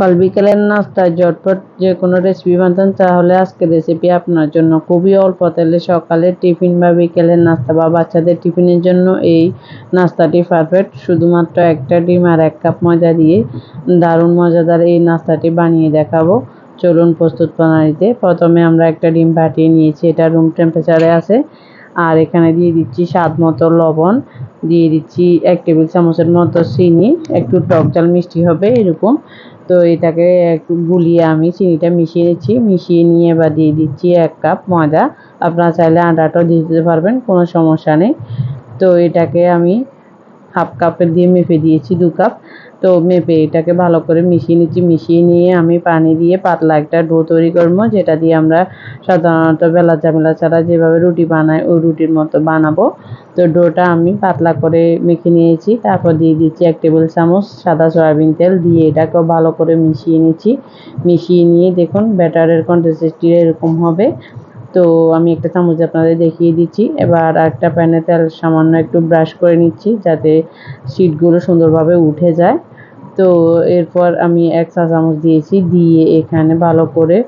সকাল বিকেলের নাস্তায় ঝটপট যে কোনো রেসিপি বানাতেন, তাহলে আজকের রেসিপি আপনার জন্য খুবই অল্প। তেলে সকালের টিফিন বা বিকেলের নাস্তা বা বাচ্চাদের টিফিনের জন্য এই নাস্তাটি পারফেক্ট শুধুমাত্র একটা ডিম আর এক কাপ ময়দা দিয়ে দারুণ মজাদার এই নাস্তাটি বানিয়ে দেখাবো। চলুন প্রস্তুত প্রণালীতে। প্রথমে আমরা একটা ডিম ফাটিয়ে নিয়েছি। এটা রুম টেম্পারেচারে আছে। আর এখানে দিয়ে দিচ্ছি স্বাদ মতো লবণ। দিয়ে দিচ্ছি এক টেবিল চামচের মতো চিনি। একটু টক জাল মিষ্টি হবে, এরকম। তো এটাকে একটু গুলিয়ে আমি চিনিটা মিশিয়ে দিচ্ছি। মিশিয়ে নিয়ে এবার দিয়ে দিচ্ছি এক কাপ ময়দা। আপনারা চাইলে আটাটাও দিয়ে দিতে পারবেন, কোনো সমস্যা নেই। তো এটাকে আমি হাফ কাপের দিয়ে মেপে দিয়েছি দু কাপ। তো মেপে এটাকে ভালো করে মিশিয়ে নিচ্ছি। মিশিয়ে নিয়ে আমি পানি দিয়ে পাতলা একটা ডো তৈরি করব, যেটা দিয়ে আমরা সাধারণত বেলা চামেলা ছাড়া যেভাবে রুটি বানাই, ওই রুটির মতো বানাবো। তো ডোটা আমি পাতলা করে মেখে নিয়েছি। তারপর দিয়ে দিচ্ছি এক টেবিল চামচ সাদা সয়াবিন তেল, দিয়ে এটাকেও ভালো করে মিশিয়ে নিচ্ছি। মিশিয়ে নিয়ে দেখুন ব্যাটারের কন্সিস্টেন্সি এরকম হবে। তো আমি একটা চামচ আপনাদের দেখিয়ে দিচ্ছি। এবার একটা প্যানে তেল সামান্য একটু ব্রাশ করে নিচ্ছি যাতে সিটগুলো সুন্দরভাবে উঠে যায়। তো এরপর আমি এক চা চামচ দিয়েছি দিয়ে এখানে ভালো করে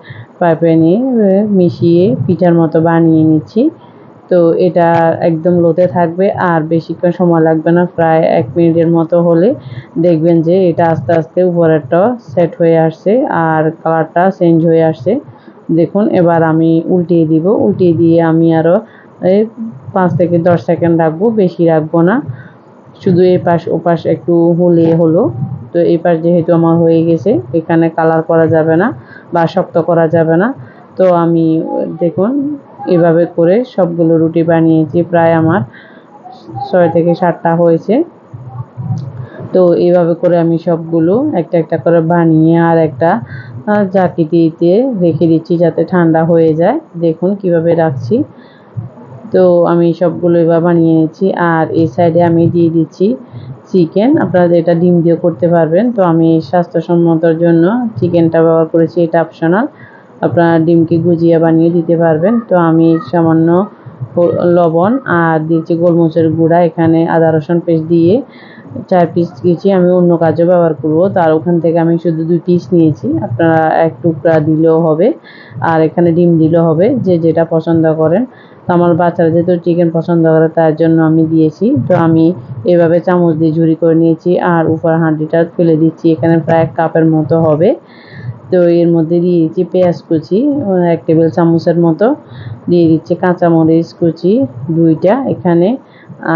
প্যানে মিশিয়ে পিঠার মতো বানিয়ে নিচ্ছি। তো এটা একদম লোতে থাকবে, আর বেশিক্ষণ সময় লাগবে না, প্রায় এক মিনিটের মতো হলে দেখবেন যে এটা আস্তে আস্তে উপরেরটা সেট হয়ে আসছে, আর কালারটা চেঞ্জ হয়ে আসছে। দেখুন, এবার আমি উল্টিয়ে দিব। উল্টিয়ে দিয়ে আমি আরও এই পাঁচ থেকে দশ সেকেন্ড রাখব, বেশি রাখব না। শুধু এই পাশ ও পাশ একটু হলে হলো। তো এই পাশ যেহেতু আমার হয়ে গেছে, এখানে কালার করা যাবে না বা শক্ত করা যাবে না। তো আমি, দেখুন, এভাবে করে সবগুলো রুটি বানিয়েছি, প্রায় আমার ছয় থেকে সাতটা হয়েছে। তো এইভাবে করে আমি সবগুলো একটা একটা করে বানিয়ে আর একটা জাকিটিতে রেখে দিচ্ছি যাতে ঠান্ডা হয়ে যায়। দেখুন কীভাবে রাখছি। তো আমি সবগুলো এবার বানিয়ে নিচ্ছি। আর এই সাইডে আমি দিয়ে দিচ্ছি চিকেন আপনারা এটা ডিম দিয়ে করতে পারবেন, তো আমি স্বাস্থ্যসম্মতর জন্য চিকেনটা ব্যবহার করেছি। এটা অপশনাল আপনারা ডিমকে গুজিয়ে বানিয়ে দিতে পারবেন। তো আমি সামান্য লবণ আর দিয়েছি গোলমরিচের গুঁড়া। এখানে আদা, রসুন পেস্ট দিয়ে চার পিস দিয়েছি। আমি অন্য কাজেও ব্যবহার করব। তার ওখান থেকে আমি শুধু দুই পিস নিয়েছি। আপনারা এক টুকরা দিলেও হবে। আর এখানে ডিম দিলেও হবে, যে যেটা পছন্দ করেন। তো আমার বাচ্চারা যেহেতু চিকেন পছন্দ করে, তার জন্য আমি দিয়েছি। তো আমি এভাবে চামচ দিয়ে ঝুরি করে নিয়েছি। আর উপর হাঁডিটা ফেলে দিচ্ছি। এখানে প্রায় এক কাপের মতো হবে। তো এর মধ্যে দিয়ে দিচ্ছি পেঁয়াজ কুচি এক টেবিল চামচের মতো। দিয়ে দিচ্ছি কাঁচামরিচ কুচি দুইটা এখানে।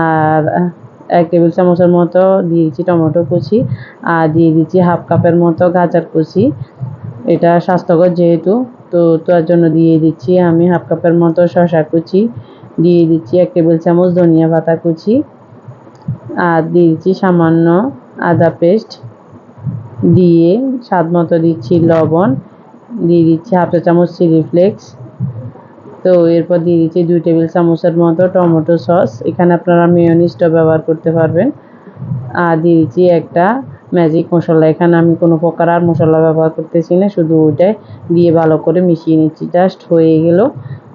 আর এক টেবিল চামচের মতো দিয়ে দিচ্ছি টমেটো কুচি। আর দিয়ে দিচ্ছি হাফ কাপের মতো গাজর কুচি। এটা স্বাস্থ্যকর যেহেতু, তো তার জন্য দিয়ে দিচ্ছি আমি হাফ কাপের মতো শশা কুচি। দিয়ে দিচ্ছি এক টেবিল চামচ ধনিয়া পাতা কুচি। আর দিয়ে দিচ্ছি সামান্য আদা পেস্ট। দিয়ে স্বাদ মতো দিচ্ছি লবণ, দিয়ে দিচ্ছি হাফ চা চামচ চিলি ফ্লেক্স। তো এরপর দিয়ে দিচ্ছি দুই টেবিল চামচের মতো টমেটো সস। এখানে আপনারা মেয়নিজটা ব্যবহার করতে পারবেন। আর দিয়ে দিচ্ছি একটা ম্যাজিক মশলা। এখানে আমি কোনো প্রকার আর মশলা ব্যবহার করতেছি না, শুধু ওইটাই দিয়ে ভালো করে মিশিয়ে নিচ্ছি। জাস্ট হয়ে গেল,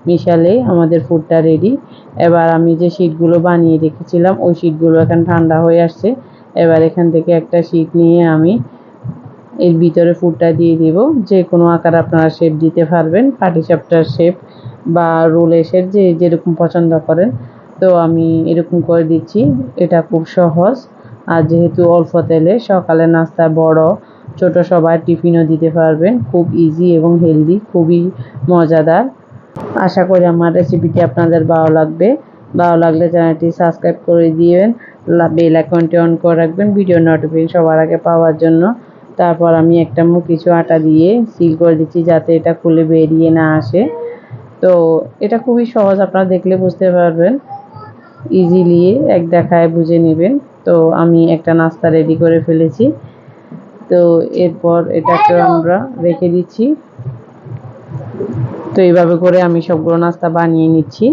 মিশালে আমাদের ফুডটা রেডি এবার আমি যে শিটগুলো বানিয়ে রেখেছিলাম, ওই শিটগুলো এখন ঠান্ডা হয়ে আসছে। এবার এখান থেকে একটা শিট নিয়ে আমি এর ভিতরে ফুডটা দিয়ে দিব। যে কোনো আকার আপনারা শেপ দিতে পারবেন পাটিসাপটার শেপ বা রোল শেপ যে যেরকম পছন্দ করেন। তো আমি এরকম করে দিচ্ছি, এটা খুব সহজ। আর যেহেতু অল্প তেলে, সকালে নাস্তা বড়, ছোট সবাই টিফিনও দিতে পারবেন। খুব ইজি এবং হেলদি খুবই মজাদার। আশা করি আমার রেসিপিটি আপনাদের ভালো লাগবে। ভালো লাগলে চ্যানেলটি সাবস্ক্রাইব করে দিবেন বেল আইকনটি অন করে রাখবেন ভিডিও নোটিফিকেশন সবার আগে পাওয়ার জন্য। তারপর আমি একটা মুখ কিছু আটা দিয়ে সিল করে দিচ্ছি যাতে এটা খুলে বেরিয়ে না আসে। তো এটা খুবই সহজ আপনারা দেখলে বুঝতে পারবেন। ইজিলি এক দেখায় বুঝে নেবেন। তো আমি একটা নাস্তা রেডি করে ফেলেছি। তো এরপর এটাকে আমরা রেখে দিচ্ছি। তো এইভাবে করে আমি সবগুলো নাস্তা বানিয়ে নিচ্ছি।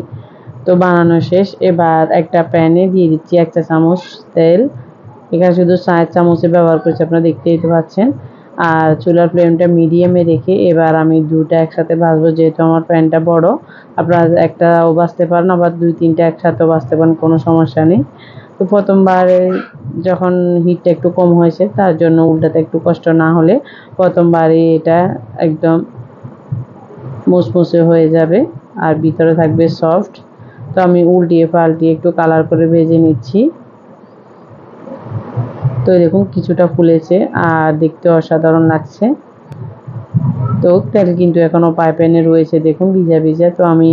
তো বানানো শেষ। এবার একটা প্যানে দিয়ে দিচ্ছি একটা চামচ তেল। এখানে শুধু চার চামচে ব্যবহার করছি, আপনারা দেখতেই তো পাচ্ছেন। আর চুলার ফ্লেমটা মিডিয়ামে রেখে এবার আমি দুটা একসাথে ভাজবো, যেহেতু আমার প্যানটা বড়। আপনারা একটাও বাঁচতে পারেন, আবার দুই তিনটা একসাথেও বাঁচতে পারেন, কোনো সমস্যা নেই। তো প্রথমবারে যখন হিটটা একটু কম হয়েছে, তার জন্য উল্টাতে একটু কষ্ট না হলে প্রথমবারে এটা একদম মুসমুসে হয়ে যাবে আর ভিতরে থাকবে সফট তো আমি উল্টিয়ে পাল্টিয়ে একটু কালার করে ভেজে নিচ্ছি। তো এরকম কিছুটা ফুলেছে আর দেখতে অসাধারণ লাগছে। তো তেল কিন্তু এখনও পাইপ্যানে রয়েছে, দেখুন ভিজা ভিজা তো আমি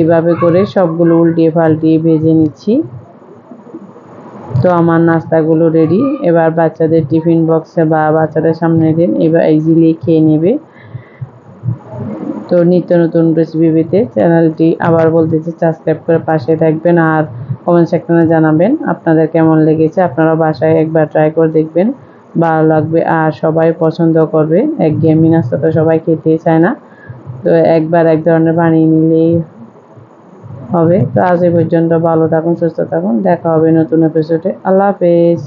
এভাবে করে সবগুলো উল্টিয়ে ফাল্টিয়ে ভেজে নিচ্ছি। তো আমার নাস্তাগুলো রেডি এবার বাচ্চাদের টিফিন বক্সে বা বাচ্চাদের সামনে দিন, এবার ইজিলি খেয়ে নেবে। তো নিত্য নতুন রেসিপি পেতে চ্যানেলটি আবার বলতেছি সাবস্ক্রাইব করে পাশে থাকবেন আর কমেন্ট সেকশনে জানাবেন আপনাদের কেমন লেগেছে। আপনারা বাসায় একবার ট্রাই করে দেখবেন, ভালো লাগবে আর সবাই পছন্দ করবে। এক গেমি নাস্তা তো সবাই খেতেই চায় না। তো একবার এক ধরনের বানিয়ে নিলেই হবে। তো আজ এই পর্যন্ত ভালো থাকুন, সুস্থ থাকুন। দেখা হবে নতুন এপিসোডে আল্লাহ হাফেজ।